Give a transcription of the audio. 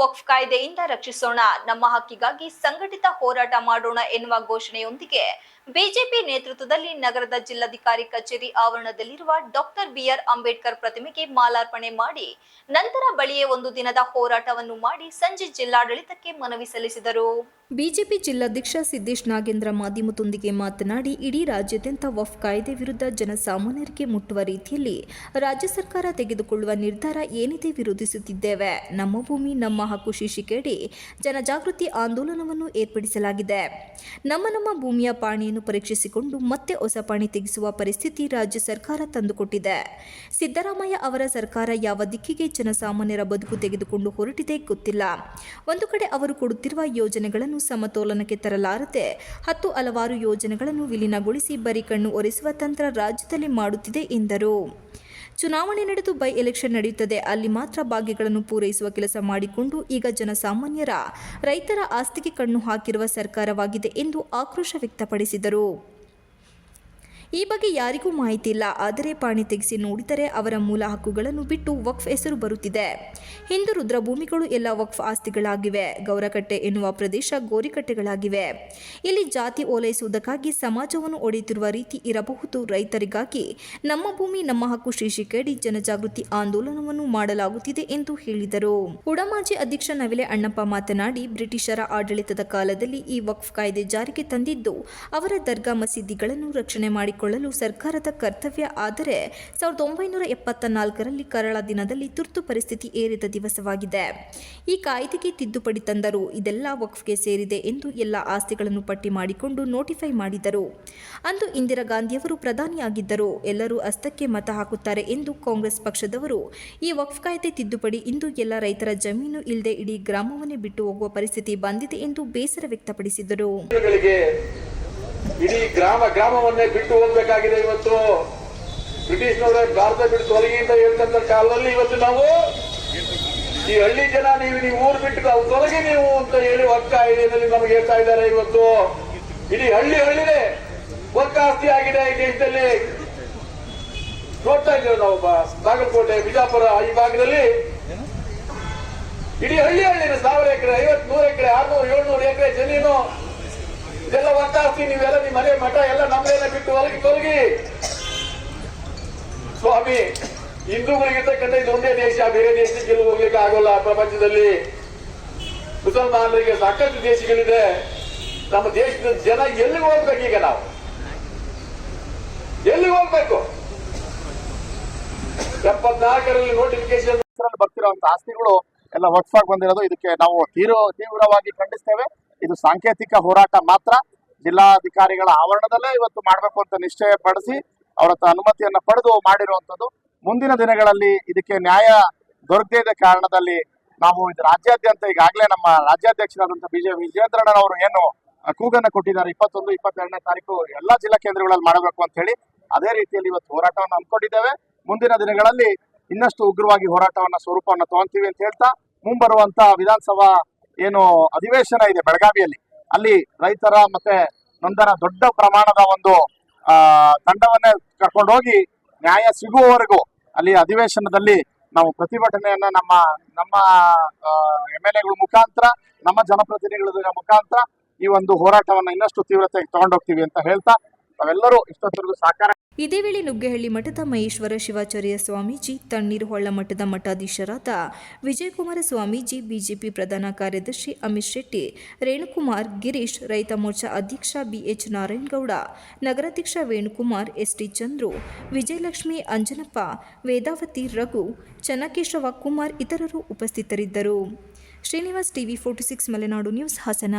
ವಕ್ಫ್ ಕಾಯ್ದೆಯಿಂದ ರಕ್ಷಿಸೋಣ. ನಮ್ಮ ಹಕ್ಕಿಗಾಗಿ ಸಂಘಟಿತ ಹೋರಾಟ ಮಾಡೋಣ ಎನ್ನುವ ಘೋಷಣೆಯೊಂದಿಗೆ ಬಿಜೆಪಿ ನೇತೃತ್ವದಲ್ಲಿ ನಗರದ ಜಿಲ್ಲಾಧಿಕಾರಿ ಕಚೇರಿ ಆವರಣದಲ್ಲಿರುವ ಡಾಕ್ಟರ್ ಬಿಆರ್ ಅಂಬೇಡ್ಕರ್ ಪ್ರತಿಮೆಗೆ ಮಾಲಾರ್ಪಣೆ ಮಾಡಿ ನಂತರ ಬಳಿಯೇ ಒಂದು ದಿನದ ಹೋರಾಟವನ್ನು ಮಾಡಿ ಸಂಜೆ ಜಿಲ್ಲಾಡಳಿತಕ್ಕೆ ಮನವಿ ಸಲ್ಲಿಸಿದರು. ಬಿಜೆಪಿ ಜಿಲ್ಲಾಧ್ಯಕ್ಷ ಸಿದ್ದೇಶ್ ನಾಗೇಂದ್ರ ಮಾಧ್ಯಮದೊಂದಿಗೆ ಮಾತನಾಡಿ, ಇಡೀ ರಾಜ್ಯಾದ್ಯಂತ ವಫ್ ಕಾಯ್ದೆ ವಿರುದ್ಧ ಜನಸಾಮಾನ್ಯರಿಗೆ ಮುಟ್ಟುವ ರೀತಿಯಲ್ಲಿ ರಾಜ್ಯ ಸರ್ಕಾರ ತೆಗೆದುಕೊಳ್ಳುವ ನಿರ್ಧಾರ ಏನಿದೆ ವಿರೋಧಿಸುತ್ತಿದ್ದೇವೆ. ನಮ್ಮ ಭೂಮಿ, ನಮ್ಮ ಹಕ್ಕು ಶೀರ್ಷಿಕೆಯಡಿ ಜನಜಾಗೃತಿ ಆಂದೋಲನವನ್ನು ಏರ್ಪಡಿಸಲಾಗಿದೆ. ನಮ್ಮ ನಮ್ಮ ಭೂಮಿಯ ಪಾಣಿಯನ್ನು ಪರೀಕ್ಷಿಸಿಕೊಂಡು ಮತ್ತೆ ಹೊಸ ಪಾಣಿ ತೆಗೆಸುವ ಪರಿಸ್ಥಿತಿ ರಾಜ್ಯ ಸರ್ಕಾರ ತಂದುಕೊಟ್ಟಿದೆ. ಸಿದ್ದರಾಮಯ್ಯ ಅವರ ಸರ್ಕಾರ ಯಾವ ದಿಕ್ಕಿಗೆ ಜನಸಾಮಾನ್ಯರ ಬದುಕು ತೆಗೆದುಕೊಂಡು ಹೊರಟಿದೆ ಗೊತ್ತಿಲ್ಲ. ಒಂದು ಕಡೆ ಅವರು ಕೊಡುತ್ತಿರುವ ಯೋಜನೆಗಳನ್ನು ಸಮತೋಲನಕ್ಕೆ ತರಲಾರದೆ, ಹತ್ತು ಹಲವಾರು ಯೋಜನೆಗಳನ್ನು ವಿಲೀನಗೊಳಿಸಿ ಬರೀ ಕಣ್ಣು ಒರೆಸುವ ತಂತ್ರ ರಾಜ್ಯದಲ್ಲಿ ಮಾಡುತ್ತಿದೆ ಎಂದರು. ಚುನಾವಣೆ ನಡೆದು ಬೈ ಎಲೆಕ್ಷನ್ ನಡೆಯುತ್ತದೆ. ಅಲ್ಲಿ ಮಾತ್ರ ಭಾಗ್ಯಗಳನ್ನು ಪೂರೈಸುವ ಕೆಲಸ ಮಾಡಿಕೊಂಡು ಈಗ ಜನಸಾಮಾನ್ಯರ ರೈತರ ಆಸ್ತಿಗೆ ಕಣ್ಣು ಹಾಕಿರುವ ಸರ್ಕಾರವಾಗಿದೆ ಎಂದು ಆಕ್ರೋಶ ವ್ಯಕ್ತಪಡಿಸಿದರು. ಈ ಬಗ್ಗೆ ಯಾರಿಗೂ ಮಾಹಿತಿ ಇಲ್ಲ ಆದರೆ ಪಾಣಿ ತೆಗೆಸಿ ನೋಡಿದರೆ ಅವರ ಮೂಲ ಹಕ್ಕುಗಳನ್ನು ಬಿಟ್ಟು ವಕ್ಫ್ ಹೆಸರು ಬರುತ್ತಿದೆ. ಹಿಂದೂ ರುದ್ರಭೂಮಿಗಳು ಎಲ್ಲ ವಕ್ಫ್ ಆಸ್ತಿಗಳಾಗಿವೆ. ಗೌರಕಟ್ಟೆ ಎನ್ನುವ ಪ್ರದೇಶ ಗೋರಿಕಟ್ಟೆಗಳಾಗಿವೆ. ಇಲ್ಲಿ ಜಾತಿ ಓಲೈಸುವುದಕ್ಕಾಗಿ ಸಮಾಜವನ್ನು ಒಡೆಯುತ್ತಿರುವ ರೀತಿ ಇರಬಹುದು. ರೈತರಿಗಾಗಿ ನಮ್ಮ ಭೂಮಿ, ನಮ್ಮ ಹಕ್ಕು ಶೀರ್ಷಿಕೆಯಡಿ ಜನಜಾಗೃತಿ ಆಂದೋಲನವನ್ನು ಮಾಡಲಾಗುತ್ತಿದೆ ಎಂದು ಹೇಳಿದರು. ಉಡಮಾಜಿ ಅಧ್ಯಕ್ಷ ನವಿಲೆ ಅಣ್ಣಪ್ಪ ಮಾತನಾಡಿ, ಬ್ರಿಟಿಷರ ಆಡಳಿತದ ಕಾಲದಲ್ಲಿ ಈ ವಕ್ಫ್ ಕಾಯ್ದೆ ಜಾರಿಗೆ ತಂದಿದ್ದು ಅವರ ದರ್ಗಾ ಮಸೀದಿಗಳನ್ನು ರಕ್ಷಣೆ ಮಾಡಿಕೊಳ್ಳಲು ಸರ್ಕಾರದ ಕರ್ತವ್ಯ ಆದರೆ ಸಾವಿರದ ಒಂಬೈನೂರ ಎಪ್ಪತ್ತ ನಾಲ್ಕರಲ್ಲಿ ಕರಾಳ ದಿನದಲ್ಲಿ ತುರ್ತು ಪರಿಸ್ಥಿತಿ ಏರಿದ ದಿವಸವಾಗಿದೆ. ಈ ಕಾಯ್ದೆಗೆ ತಿದ್ದುಪಡಿ ತಂದರು ಇದೆಲ್ಲ ವಕ್ಫ್ಗೆ ಸೇರಿದೆ ಎಂದು ಎಲ್ಲ ಆಸ್ತಿಗಳನ್ನು ಪಟ್ಟಿ ಮಾಡಿಕೊಂಡು ನೋಟಿಫೈ ಮಾಡಿದರು. ಅಂದು ಇಂದಿರಾ ಗಾಂಧಿಯವರು ಪ್ರಧಾನಿಯಾಗಿದ್ದರು. ಎಲ್ಲರೂ ಅಸ್ತಕ್ಕೆ ಮತ ಹಾಕುತ್ತಾರೆ ಎಂದು ಕಾಂಗ್ರೆಸ್ ಪಕ್ಷದವರು ಈ ವಕ್ಫ್ ಕಾಯ್ದೆ ತಿದ್ದುಪಡಿ ಇಂದು ಎಲ್ಲ ರೈತರ ಜಮೀನು ಇಲ್ಲದೆ ಇಡೀ ಗ್ರಾಮವನ್ನೇ ಬಿಟ್ಟು ಹೋಗುವ ಪರಿಸ್ಥಿತಿ ಬಂದಿದೆ ಎಂದು ಬೇಸರ ವ್ಯಕ್ತಪಡಿಸಿದರು. ಇಡೀ ಗ್ರಾಮ, ಗ್ರಾಮವನ್ನೇ ಬಿಟ್ಟು ಹೋಗ್ಬೇಕಾಗಿದೆ ಇವತ್ತು. ಬ್ರಿಟಿಷ್ನವರೇ ಭಾರತ ಬಿಟ್ಟು ತೊಲಗಿ ಅಂತ ಹೇಳ್ತಂತ ಕಾಲದಲ್ಲಿ ಇವತ್ತು ನಾವು ಈ ಹಳ್ಳಿ ಜನ ನೀವು ನೀವು ಊರು ಬಿಟ್ಟು ನಾವು ತೊಲಗಿ ನೀವು ಅಂತ ಹೇಳಿ ಒಕ್ಕ ಇದರಲ್ಲಿ ನಮ್ಗೆ ಹೇಳ್ತಾ ಇದ್ದಾರೆ ಇವತ್ತು. ಇಡೀ ಹಳ್ಳಿ ಹಳ್ಳಿನೇ ಒಕ್ಕ ಆಸ್ತಿ ಆಗಿದೆ ಈ ದೇಶದಲ್ಲಿ. ನೋಡ್ತಾ ಇದ್ದೇವೆ ನಾವು ಬಾಗಲಕೋಟೆ, ಬಿಜಾಪುರ, ಈ ಭಾಗದಲ್ಲಿ. ಇಡೀ ಹಳ್ಳಿ ಹಳ್ಳಿನ ಸಾವಿರ ಎಕರೆ ಐವತ್ ನೂರು ಎಕರೆ, ಆರ್ನೂರು, ಏಳ್ನೂರು ಎಕರೆ ಜಮೀನು. ಇದೆಲ್ಲ ಒಟ್ಟಾಸ್ತಿ ನೀವೆಲ್ಲ ನಿಮ್ಮ ಮನೆ ಮಠ ಎಲ್ಲ ನಮ್ದೇನೆ ಬಿಟ್ಟು ಹೊಲಗಿ ತೊಲಗಿ. ಸ್ವಾಮಿ ಹಿಂದೂಗಳಿಗಿರ್ತಕ್ಕಂಥ ಇದು ಒಂದೇ ದೇಶ, ಬೇರೆ ದೇಶಕ್ಕೆ ಹೋಗ್ಲಿಕ್ಕೆ ಆಗೋಲ್ಲ ಪ್ರಪಂಚದಲ್ಲಿ. ಮುಸಲ್ಮಾನರಿಗೆ ಸಾಕಷ್ಟು ದೇಶಗಳಿದೆ. ನಮ್ಮ ದೇಶದ ಜನ ಎಲ್ಲಿಗೆ ಹೋಗ್ಬೇಕು ಈಗ ನಾವು? ಎಲ್ಲಿಗೆ ಹೋಗ್ಬೇಕು? ಎಪ್ಪತ್ನಾಲ್ಕರಲ್ಲಿ ನೋಟಿಫಿಕೇಶನ್ ಬರ್ತಿರೋ ಆಸ್ತಿಗಳು ಎಲ್ಲ ವಕ್ಫ್ ಆಗಿ ಬಂದಿರೋದು. ಇದಕ್ಕೆ ನಾವು ತೀವ್ರ ತೀವ್ರವಾಗಿ ಖಂಡಿಸ್ತೇವೆ. ಇದು ಸಾಂಕೇತಿಕ ಹೋರಾಟ ಮಾತ್ರ. ಜಿಲ್ಲಾಧಿಕಾರಿಗಳ ಆವರಣದಲ್ಲೇ ಇವತ್ತು ಮಾಡಬೇಕು ಅಂತ ನಿಶ್ಚಯ ಪಡಿಸಿ ಅವರ ಅನುಮತಿಯನ್ನ ಪಡೆದು ಮಾಡಿರುವಂತದ್ದು ಮುಂದಿನ ದಿನಗಳಲ್ಲಿ ಇದಕ್ಕೆ ನ್ಯಾಯ ದೊರಕದೇ ಕಾರಣದಲ್ಲಿ ನಾವು ಇದು ರಾಜ್ಯಾದ್ಯಂತ ಈಗಾಗಲೇ ನಮ್ಮ ರಾಜ್ಯಾಧ್ಯಕ್ಷರಾದಂತಹ ಬಿಜೆ ವಿಜೇಂದ್ರಣ್ಣನವರು ಏನು ಕೂಗನ್ನ ಕೊಟ್ಟಿದ್ದಾರೆ. ಇಪ್ಪತ್ತೊಂದು, ಇಪ್ಪತ್ತೆರಡನೇ ತಾರೀಕು ಎಲ್ಲಾ ಜಿಲ್ಲಾ ಕೇಂದ್ರಗಳಲ್ಲಿ ಮಾಡಬೇಕು ಅಂತ ಹೇಳಿ ಅದೇ ರೀತಿಯಲ್ಲಿ ಇವತ್ತು ಹೋರಾಟವನ್ನು ಅಂದ್ಕೊಂಡಿದ್ದೇವೆ ಮುಂದಿನ ದಿನಗಳಲ್ಲಿ ಇನ್ನಷ್ಟು ಉಗ್ರವಾಗಿ ಹೋರಾಟವನ್ನ ಸ್ವರೂಪವನ್ನು ತಗೊಂತೀವಿ ಅಂತ ಹೇಳ್ತಾ ಮುಂಬರುವಂತ ವಿಧಾನಸಭಾ ಏನು ಅಧಿವೇಶನ ಇದೆ ಬೆಳಗಾವಿಯಲ್ಲಿ. ಅಲ್ಲಿ ರೈತರ ಮತ್ತೆ ನೊಂದರ ದೊಡ್ಡ ಪ್ರಮಾಣದ ಒಂದು, ಆ, ತಂಡವನ್ನೇ ಕರ್ಕೊಂಡು ಹೋಗಿ ನ್ಯಾಯ ಸಿಗುವವರೆಗೂ ಅಲ್ಲಿ ಅಧಿವೇಶನದಲ್ಲಿ ನಾವು ಪ್ರತಿಭಟನೆಯನ್ನ ನಮ್ಮ ನಮ್ಮ ಎಂ ಎಲ್ ಎಗಳ ಮುಖಾಂತರ, ನಮ್ಮ ಜನಪ್ರತಿನಿಧಿಗಳ ಮುಖಾಂತರ ಈ ಒಂದು ಹೋರಾಟವನ್ನ ಇನ್ನಷ್ಟು ತೀವ್ರತೆಗೆ ತಗೊಂಡೋಗ್ತೀವಿ ಅಂತ ಹೇಳ್ತಾ, ನಾವೆಲ್ಲರೂ ಇಷ್ಟೊತ್ತರೆಗೂ ಸಹಕಾರ ಇದೇ ವೇಳೆ ನುಗ್ಗೆಹಳ್ಳಿ ಮಠದ ಮಹೇಶ್ವರ ಶಿವಾಚಾರ್ಯ ಸ್ವಾಮೀಜಿ, ತಣ್ಣೀರು ಹೊಳ್ಳ ಮಠದ ಮಠಾಧೀಶರಾದ ವಿಜಯಕುಮಾರ ಸ್ವಾಮೀಜಿ, ಬಿಜೆಪಿ ಪ್ರಧಾನ ಕಾರ್ಯದರ್ಶಿ ಅಮಿತ್ ಶೆಟ್ಟಿ, ರೇಣುಕುಮಾರ್ ಗಿರೀಶ್, ರೈತ ಮೋರ್ಚಾ ಅಧ್ಯಕ್ಷ ಬಿಎಚ್ ನಾರಾಯಣಗೌಡ, ನಗರಾಧ್ಯಕ್ಷ ವೇಣುಕುಮಾರ್ ಎಸ್ಟಿ ಚಂದ್ರು, ವಿಜಯಲಕ್ಷ್ಮಿ ಅಂಜನಪ್ಪ, ವೇದಾವತಿ ರಘು, ಚನ್ನಕೇಶವ ಕುಮಾರ್ ಇತರರು ಉಪಸ್ಥಿತರಿದ್ದರು. Srinivas TV forty six Malenadu news Hassan.